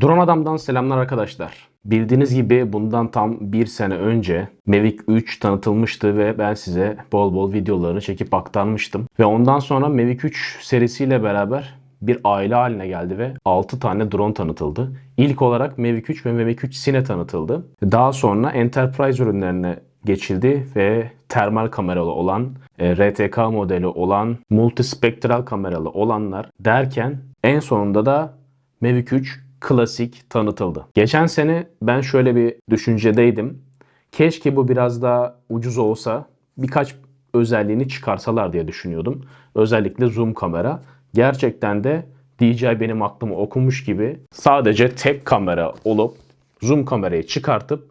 Drone Adam'dan selamlar arkadaşlar. Bildiğiniz gibi bundan tam bir sene önce Mavic 3 tanıtılmıştı ve ben size bol bol videolarını çekip aktarmıştım. Ve ondan sonra Mavic 3 serisiyle beraber bir aile haline geldi ve 6 tane drone tanıtıldı. İlk olarak Mavic 3 ve Mavic 3 Cine tanıtıldı. Daha sonra Enterprise ürünlerine geçildi ve termal kameralı olan, e, RTK modeli olan, multispektral kameralı olanlar derken en sonunda da Mavic 3 klasik tanıtıldı. Geçen sene ben şöyle bir düşüncedeydim. Keşke bu biraz daha ucuz olsa birkaç özelliğini çıkarsalar diye düşünüyordum. Özellikle zoom kamera. Gerçekten de DJI benim aklımı okumuş gibi sadece tek kamera olup zoom kamerayı çıkartıp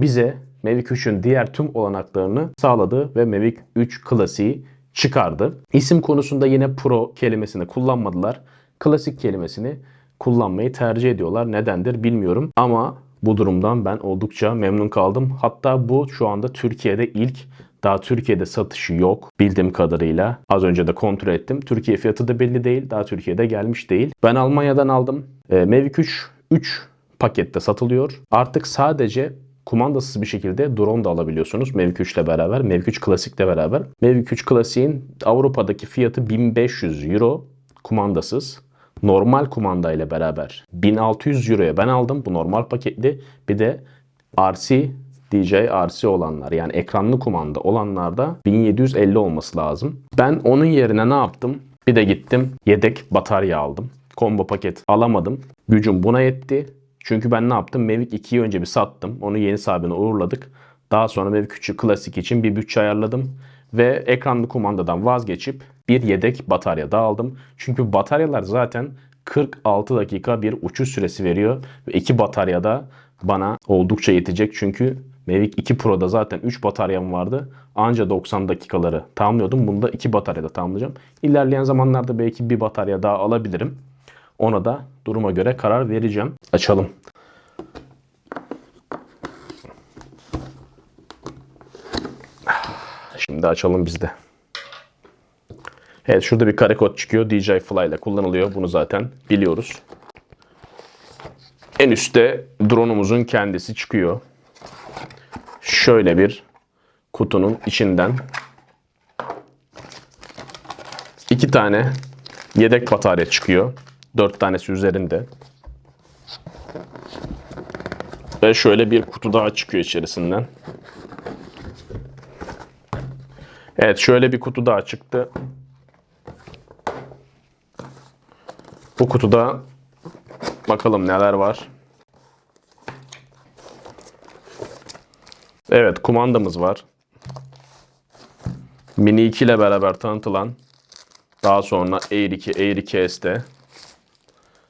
bize Mavic 3'ün diğer tüm olanaklarını sağladı ve Mavic 3 klasiği çıkardı. İsim konusunda yine Pro kelimesini kullanmadılar. Klasik kelimesini kullanmayı tercih ediyorlar. Nedendir bilmiyorum ama bu durumdan ben oldukça memnun kaldım. Hatta bu şu anda Türkiye'de ilk daha Türkiye'de satışı yok bildiğim kadarıyla. Az önce de kontrol ettim. Türkiye fiyatı da belli değil. Daha Türkiye'de gelmiş değil. Ben Almanya'dan aldım. E, Mavic 3 3 pakette satılıyor. Artık sadece kumandasız bir şekilde drone da alabiliyorsunuz Mavic 3 ile beraber. Mavic 3 Classic ile beraber. Mavic 3 Classic'in Avrupa'daki fiyatı 1500 euro kumandasız. Normal kumanda ile beraber 1600 euroya ben aldım bu normal paketli. Bir de RC DJI RC olanlar yani ekranlı kumanda olanlarda 1750 olması lazım. Ben onun yerine ne yaptım? Bir de gittim yedek batarya aldım. Combo paket alamadım. Gücüm buna yetti. Çünkü ben ne yaptım? Mavic 2'yi önce bir sattım. Onu yeni sahibine uğurladık. Daha sonra Mavic 3'ü klasik için bir bütçe ayarladım. Ve ekranlı kumandadan vazgeçip bir yedek batarya da aldım. Çünkü bataryalar zaten 46 dakika bir uçuş süresi veriyor. Ve iki batarya da bana oldukça yetecek. Çünkü Mavic 2 Pro'da zaten 3 bataryam vardı. Anca 90 dakikaları tamamlıyordum. Bunda 2 bataryada tamamlayacağım. İlerleyen zamanlarda belki bir batarya daha alabilirim. Ona da duruma göre karar vereceğim. Açalım. Şimdi açalım biz de. Evet şurada bir kare kod çıkıyor. DJI Fly ile kullanılıyor. Bunu zaten biliyoruz. En üstte drone'umuzun kendisi çıkıyor. Şöyle bir kutunun içinden iki tane yedek batarya çıkıyor. Dört tanesi üzerinde. Ve şöyle bir kutu daha çıkıyor içerisinden. Evet şöyle bir kutu daha çıktı. Bu kutuda bakalım neler var. Evet kumandamız var. Mini 2 ile beraber tanıtılan daha sonra Air 2, Air 2S'te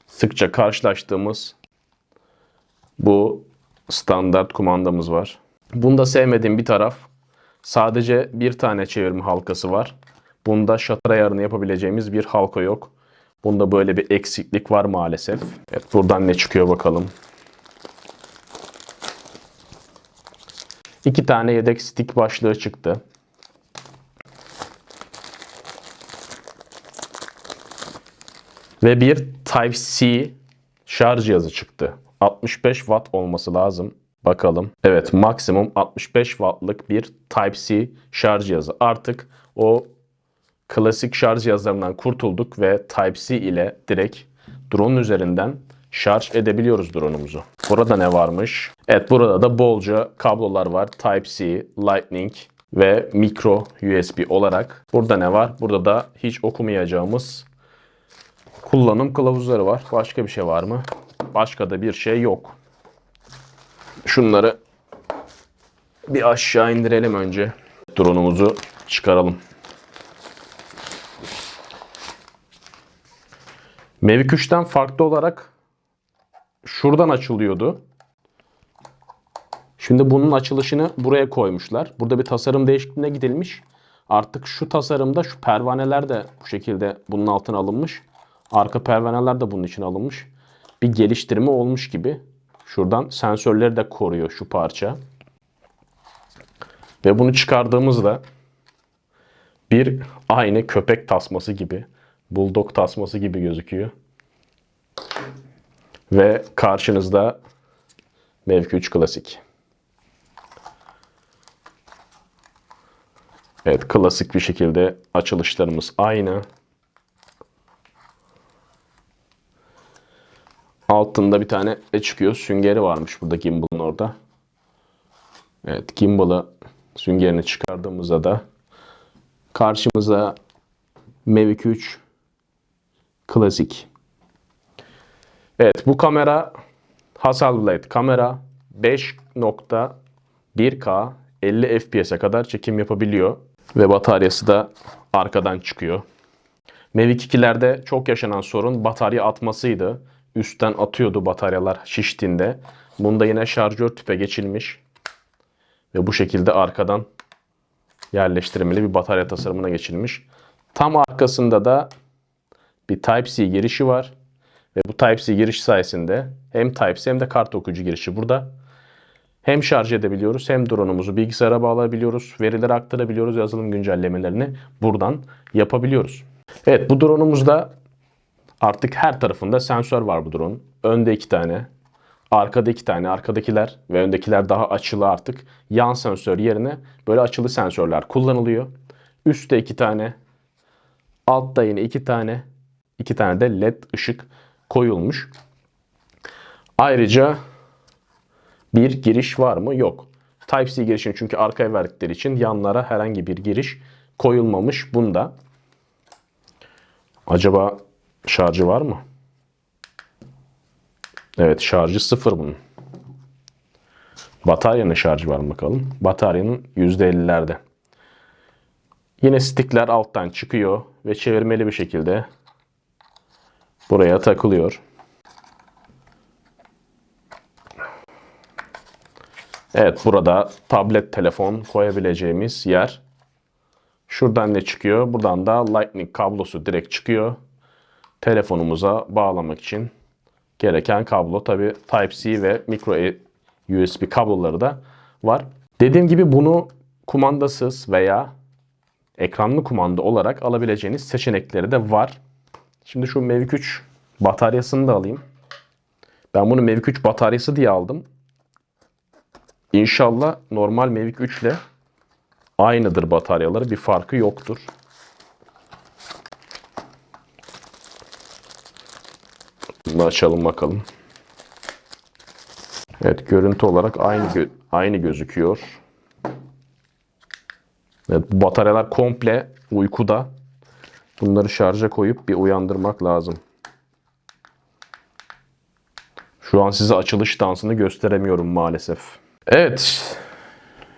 sıkça karşılaştığımız bu standart kumandamız var. Bunda sevmediğim bir taraf sadece bir tane çevirme halkası var. Bunda shutter ayarını yapabileceğimiz bir halka yok. Bunda böyle bir eksiklik var maalesef. Evet, buradan ne çıkıyor bakalım. İki tane yedek stick başlığı çıktı. Ve bir Type-C şarj cihazı çıktı. 65 watt olması lazım. Bakalım. Evet maksimum 65 wattlık bir Type-C şarj cihazı. Artık o klasik şarj cihazlarından kurtulduk ve Type-C ile direkt drone üzerinden şarj edebiliyoruz drone'umuzu. Burada ne varmış? Evet burada da bolca kablolar var. Type-C, Lightning ve micro USB olarak. Burada ne var? Burada da hiç okumayacağımız kullanım kılavuzları var. Başka bir şey var mı? Başka da bir şey yok. Şunları bir aşağı indirelim önce. Drone'umuzu çıkaralım. Mavic 3'ten farklı olarak şuradan açılıyordu. Şimdi bunun açılışını buraya koymuşlar. Burada bir tasarım değişikliğine gidilmiş. Artık şu tasarımda şu pervaneler de bu şekilde bunun altına alınmış. Arka pervaneler de bunun için alınmış. Bir geliştirme olmuş gibi. Şuradan sensörleri de koruyor şu parça. Ve bunu çıkardığımızda bir aynı köpek tasması gibi, bulldog tasması gibi gözüküyor. Ve karşınızda Mevki 3 Klasik. Evet klasik bir şekilde açılışlarımız aynı. Altında bir tane ne çıkıyor? Süngeri varmış burada gimbal'ın orada. Evet gimbal'ı süngerini çıkardığımızda da karşımıza Mavic 3 Klasik. Evet bu kamera Hasselblad kamera 5.1K 50 FPS'e kadar çekim yapabiliyor. Ve bataryası da arkadan çıkıyor. Mavic 2'lerde çok yaşanan sorun batarya atmasıydı. Üstten atıyordu bataryalar şiştiğinde. Bunda yine şarjör tüpe geçilmiş. Ve bu şekilde arkadan yerleştirmeli bir batarya tasarımına geçilmiş. Tam arkasında da bir Type-C girişi var. Ve bu Type-C giriş sayesinde hem Type-C hem de kart okuyucu girişi burada. Hem şarj edebiliyoruz hem drone'umuzu bilgisayara bağlayabiliyoruz. Verileri aktarabiliyoruz. Yazılım güncellemelerini buradan yapabiliyoruz. Evet bu drone'umuzda artık her tarafında sensör var bu drone'un. Önde iki tane, arkada iki tane, arkadakiler ve öndekiler daha açılı artık. Yan sensör yerine böyle açılı sensörler kullanılıyor. Üstte iki tane, altta yine iki tane, iki tane de led ışık koyulmuş. Ayrıca bir giriş var mı? Yok. Type-C girişini çünkü arkaya verdikleri için yanlara herhangi bir giriş koyulmamış bunda. Acaba şarjı var mı? Evet şarjı sıfır bunun. Bataryanın şarjı var mı bakalım. Bataryanın %50'lerde. Yine stickler alttan çıkıyor ve çevirmeli bir şekilde buraya takılıyor. Evet burada tablet telefon koyabileceğimiz yer. Şuradan ne çıkıyor? Buradan da Lightning kablosu direkt çıkıyor. Telefonumuza bağlamak için gereken kablo. Tabi Type-C ve micro USB kabloları da var. Dediğim gibi bunu kumandasız veya ekranlı kumanda olarak alabileceğiniz seçenekleri de var. Şimdi şu Mavic 3 bataryasını da alayım. Ben bunu Mavic 3 bataryası diye aldım. İnşallah normal Mavic 3 ile aynıdır bataryaları. Bir farkı yoktur. Bunu açalım bakalım. Evet görüntü olarak aynı gö- aynı gözüküyor. Evet bu bataryalar komple uykuda. Bunları şarja koyup bir uyandırmak lazım. Şu an size açılış dansını gösteremiyorum maalesef. Evet.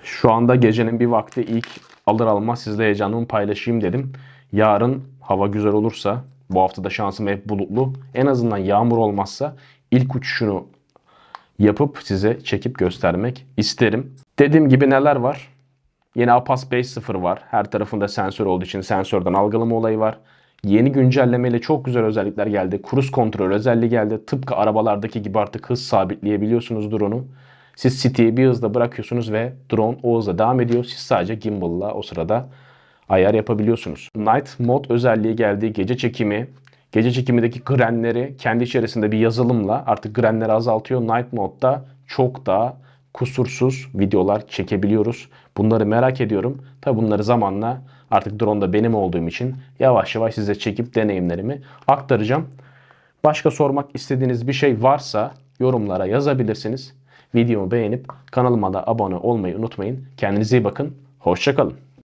Şu anda gecenin bir vakti ilk alır almaz sizle heyecanımı paylaşayım dedim. Yarın hava güzel olursa bu hafta da şansım hep bulutlu. En azından yağmur olmazsa ilk uçuşunu yapıp size çekip göstermek isterim. Dediğim gibi neler var? Yeni Apas 5.0 var. Her tarafında sensör olduğu için sensörden algılama olayı var. Yeni güncellemeyle çok güzel özellikler geldi. Cruise kontrol özelliği geldi. Tıpkı arabalardaki gibi artık hız sabitleyebiliyorsunuz drone'u. Siz City'yi bir hızda bırakıyorsunuz ve drone o hızla devam ediyor. Siz sadece gimbal'la o sırada ayar yapabiliyorsunuz. Night Mode özelliği geldi. Gece çekimi, gece çekimindeki grenleri kendi içerisinde bir yazılımla artık grenleri azaltıyor. Night Mode'da çok daha kusursuz videolar çekebiliyoruz. Bunları merak ediyorum. Tabi bunları zamanla artık drone'da benim olduğum için yavaş yavaş size çekip deneyimlerimi aktaracağım. Başka sormak istediğiniz bir şey varsa yorumlara yazabilirsiniz. Videomu beğenip kanalıma da abone olmayı unutmayın. Kendinize iyi bakın. Hoşçakalın.